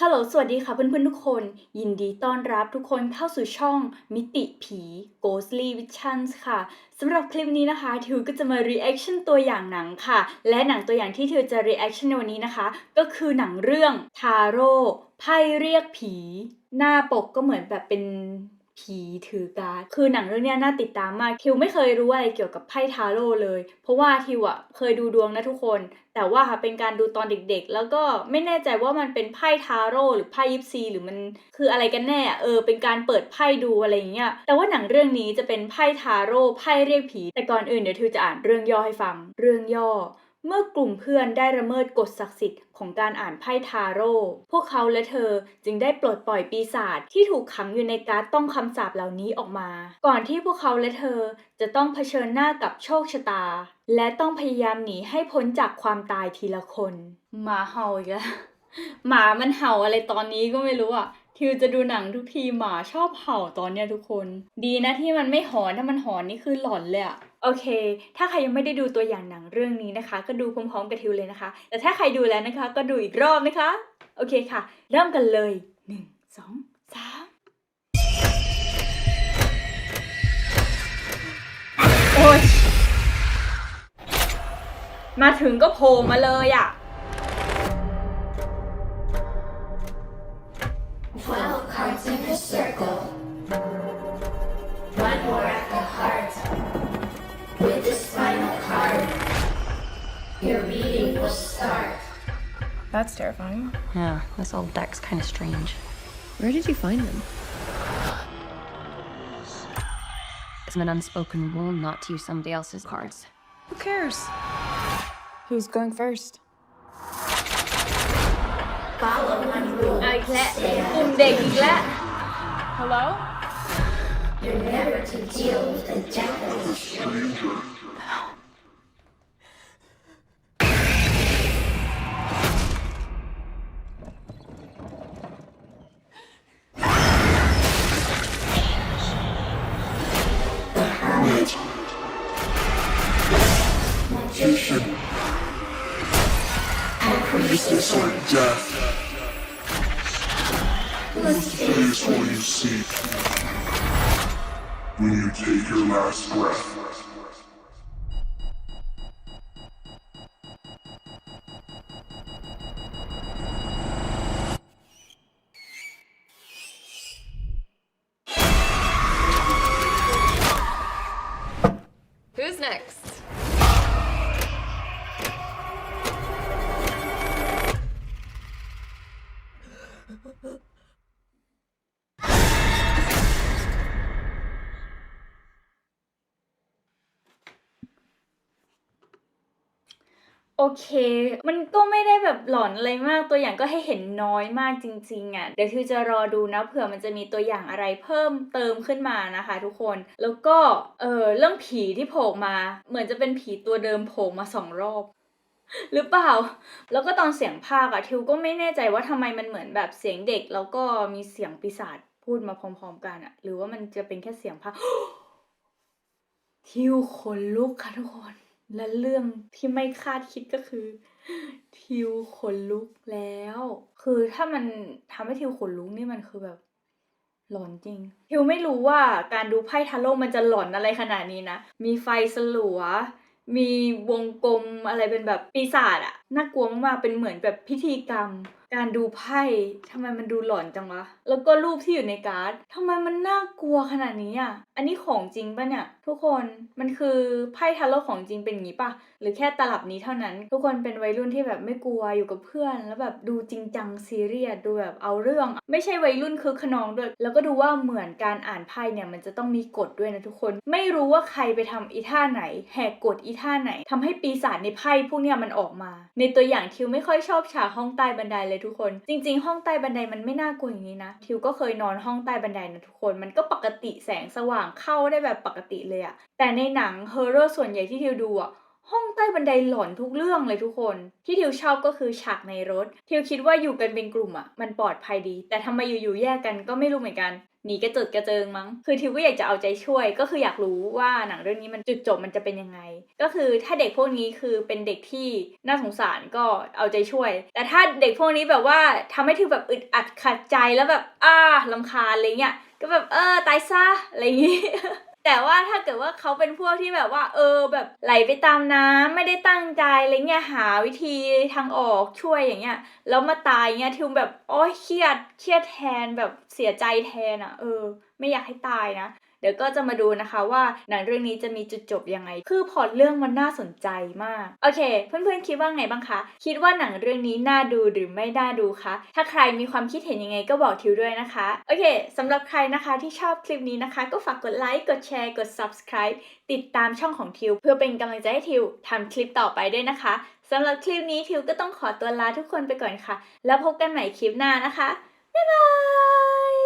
ฮัลโหล สวัสดีค่ะเพื่อนๆ ทุกคน ยินดีต้อนรับทุกคนเข้าสู่ช่องมิติผี Ghostly Visions ค่ะ สำหรับคลิปนี้นะคะ ทิวก็จะมา reaction ตัวอย่างหนังค่ะ และหนังตัวอย่างที่ทิวจะ reaction ในวันนี้นะคะ ก็คือหนังเรื่องทาโร่ไพ่เรียกผี หน้าปกก็เหมือนแบบเป็น ผีถือการ์ดคือหนังเรื่องนี้น่าติดตามมากทิวไม่เคยรู้อะไรเกี่ยวกับไพ่ทาโร่เลย เพราะว่าทิวอะเคยดูดวงนะทุกคน แต่ว่าเป็นการดูตอนเด็กๆ แล้วก็ไม่แน่ใจว่ามันเป็นไพ่ทาโร่หรือไพ่ยิปซีหรือมันคืออะไรกันแน่อะเออเป็นการเปิดไพ่ดูอะไรอย่างเงี้ยแต่ว่าหนังเรื่องนี้จะเป็นไพ่ทาโร่ไพ่เรียกผี แต่ก่อนอื่นเดี๋ยวทิวจะอ่านเรื่องย่อให้ฟัง เรื่องย่อ เมื่อกลุ่มเพื่อนได้ละเมิดกฎศักดิ์สิทธิ์ของการอ่านไพ่ทาโร่ พวกเขาและเธอจึงได้ปลดปล่อยปีศาจที่ถูกขังอยู่ในการ์ดต้องคำสาปเหล่านี้ออกมา ก่อนที่พวกเขาและเธอจะต้องเผชิญหน้ากับโชคชะตา และต้องพยายามหนีให้พ้นจากความตายทีละคนหมาเห่าอีกแล้วหมามันเห่าอะไรตอนนี้ก็ไม่รู้อะ ทิวจะดูหนังทุกทีหมาชอบเห่าตอนเนี้ยทุกคน ดีนะที่มันไม่หอนถ้ามันหอนนี่คือหลอนเลยอะโอเค ถ้าใครยังไม่ได้ดูตัวอย่างหนังเรื่องนี้นะคะ ก็ดูพร้อมๆกับทิวเลยนะคะ แต่ถ้าใครดูแล้วนะคะ ก็ดูอีกรอบนะคะ โอเคค่ะ เริ่มกันเลยหนึ่งสองสามโอ้ยมาถึงก็โผล่มาเลยอะ in the circle, one more at the heart. With this final card, your will start. That's terrifying. Yeah, this old deck's kind of strange. Where did you find them? It's an unspoken rule not to use somebody else's cards. Who cares? Who's going first? Follow one rule. I clap. Um. Hello? You're never to deal with a Magician. I produce this on death. Face will you seek? When you take your last breath. Who's next? โอเค มันก็ไม่ได้แบบหลอนอะไรมาก ตัวอย่างก็ให้เห็นน้อยมากจริงๆอะ เดี๋ยวทิวจะรอดูนะเผื่อมันจะมีตัวอย่างอะไรเพิ่มเติมขึ้นมานะคะ ทุกคน แล้วก็ เออเรื่องผีที่โผล่มา เหมือนจะเป็นผีตัวเดิมโผล่มาสองรอบหรือเปล่า แล้วก็ตอนเสียงภาคอะทิวก็ไม่แน่ใจว่าทำไมมันเหมือนแบบเสียงเด็ก แล้วก็มีเสียงปีศาจพูดมาพร้อมๆกันอะหรือว่ามันจะเป็นแค่เสียงภาคทิวขนลุกค่ะทุกคน และเรื่องที่ไม่คาดคิดก็คือ ทิวขนลุกแล้ว คือถ้ามันทำให้ทิวขนลุกนี่มันคือแบบ หลอนจริง ทิวไม่รู้ว่าการดูไพ่ทาโร่มันจะหลอนอะไรขนาดนี้นะ มีไฟสลัว มีวงกลมอะไรเป็นแบบปีศาจอะน่ากลัวมากเป็นเหมือนแบบพิธีกรรม การดูไพ่ทำไมมันดูหลอนจังวะ แล้วก็รูปที่อยู่ในการ์ดทำไมมันน่ากลัวขนาดนี้อะ อันนี้ของจริงปะเนี่ย ทุกคน มันคือไพ่ทาโร่ของจริงเป็นอย่างนี้ปะหรือแค่ตลับนี้เท่านั้น ทุกคนเป็นวัยรุ่นที่แบบไม่กลัวอยู่กับเพื่อน แล้วแบบดูจริงจังซีเรียสดูแบบเอาเรื่อง ไม่ใช่วัยรุ่นคือขนองด้วย แล้วก็ดูว่าเหมือนการอ่านไพ่เนี่ยมันจะต้องมีกฎด้วยนะทุกคน ไม่รู้ว่าใครไปทำอีท่าไหน แหกกฎอีท่าไหนทำให้ปีศาจในไพ่พวกเนี้ยมันออกมา ในตัวอย่างทิวไม่ค่อยชอบฉากห้องใต้บันไดเลยทุกคน จริง ๆ ห้องใต้บันไดมันไม่น่ากลัวอย่างนี้นะ ทิวก็เคยนอนห้องใต้บันไดนะทุกคน มันก็ปกติแสงสว่างเข้าได้แบบปกติเลยอะแต่ในหนังเฮอร์เรอร์ส่วนใหญ่ที่ทิวดูอะ ห้องใต้บันไดหลอนทุกเรื่องเลยทุกคน ที่ทิวชอบก็คือฉากในรถ ทิวคิดว่าอยู่กันเป็นกลุ่มอะมันปลอดภัยดี แต่ทำไมอยู่ๆแยกกันก็ไม่รู้เหมือนกันหนีกระเจิดกระเจิงมั้ง คือทิวก็อยากจะเอาใจช่วย ก็คืออยากรู้ว่าหนังเรื่องนี้มันจุดจบมันจะเป็นยังไง ก็คือถ้าเด็กพวกนี้คือเป็นเด็กที่น่าสงสารก็เอาใจช่วย แต่ถ้าเด็กพวกนี้แบบว่าทำให้ทิวแบบอึดอัดขัดใจแล้วแบบอ้าลำคาญอะไรเงี้ย ก็แบบเออตายซะอะไรอย่างงี้ แต่ว่าถ้าเกิดว่าเขาเป็นพวกที่แบบว่า เออแบบไหลไปตามน้ำไม่ได้ตั้งใจอะไรเงี้ยหาวิธีทางออกช่วยอย่างเงี้ยแล้วมาตายเงี้ยทิวแบบโอ้ยเครียดเครียดแทนแบบเสียใจแทนอะ่ะ เออ ไม่อยากให้ตายนะ เดี๋ยวก็จะมาดูนะคะว่าหนังเรื่องนี้จะมีจุดจบยังไง คือพล็อตเรื่องมันน่าสนใจมาก โอเค เพื่อนๆคิดว่าไงบ้างคะ คิดว่าหนังเรื่องนี้น่าดูหรือไม่น่าดูคะ ถ้าใครมีความคิดเห็นยังไงก็บอกทิวด้วยนะคะ โอเคสำหรับใครนะคะที่ชอบคลิปนี้นะคะ ก็ฝากกดไลค์ กดแชร์ กด subscribe ติดตามช่องของทิว เพื่อเป็นกำลังใจให้ทิวทำคลิปต่อไปด้วยนะคะสำหรับคลิปนี้ทิวก็ต้องขอตัวลาทุกคนไปก่อนค่ะ แล้วพบกันใหม่คลิปหน้านะคะ บ๊ายบาย